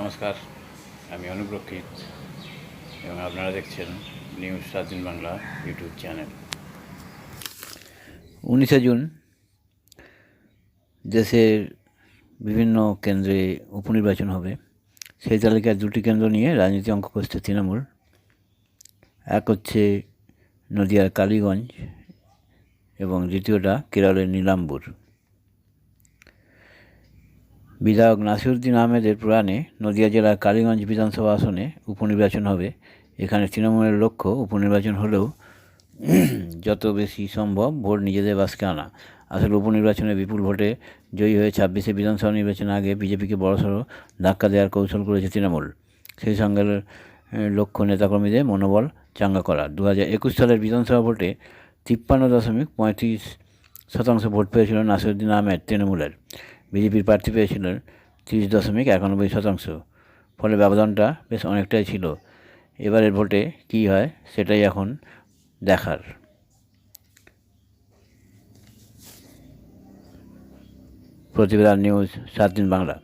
নমস্কার, আমি অনুপ্রক্ষিত এবং আপনারা দেখছেন news Swadhin Bangla YouTube channel. উনিশে জুন দেশের বিভিন্ন কেন্দ্রে উপনির্বাচন হবে। সেই তালিকায় দুটি কেন্দ্র নিয়ে রাজনীতি অঙ্ক করছে তৃণমূল। এক হচ্ছে নদিয়ার কালীগঞ্জ এবং দ্বিতীয়টা কেরলের নীলাম্বুর বিধায়ক নাসিরুদ্দিন আহমেদের প্রাণে নদিয়া জেলার কালীগঞ্জ বিধানসভা আসনে উপনির্বাচন হবে। এখানে তৃণমূলের লক্ষ্য উপনির্বাচন হলেও যত বেশি সম্ভব ভোট নিজেদের বাসকে আনা। আসলে উপনির্বাচনে বিপুল ভোটে জয়ী হয়ে ছাব্বিশে বিধানসভা নির্বাচনের আগে বিজেপিকে বড়সড় ধাক্কা দেওয়ার কৌশল করেছে তৃণমূল। সেই সঙ্গে লক্ষ্য নেতাকর্মীদের মনোবল চাঙ্গা করা। দু হাজার একুশ সালের বিধানসভা ভোটে তিপ্পান্ন দশমিক পঁয়ত্রিশ শতাংশ ভোট পেয়েছিল নাসিরুদ্দিন আহমেদ তৃণমূলের। বিজেপির প্রার্থী পেয়েছিলেন তিরিশ দশমিক একানব্বই শতাংশ। ফলে ব্যবধানটা বেশ অনেকটাই ছিল। এবারের ভোটে কি হয় সেটাই এখন দেখার। প্রতিবেদন নিউজ সাত দিন বাংলা।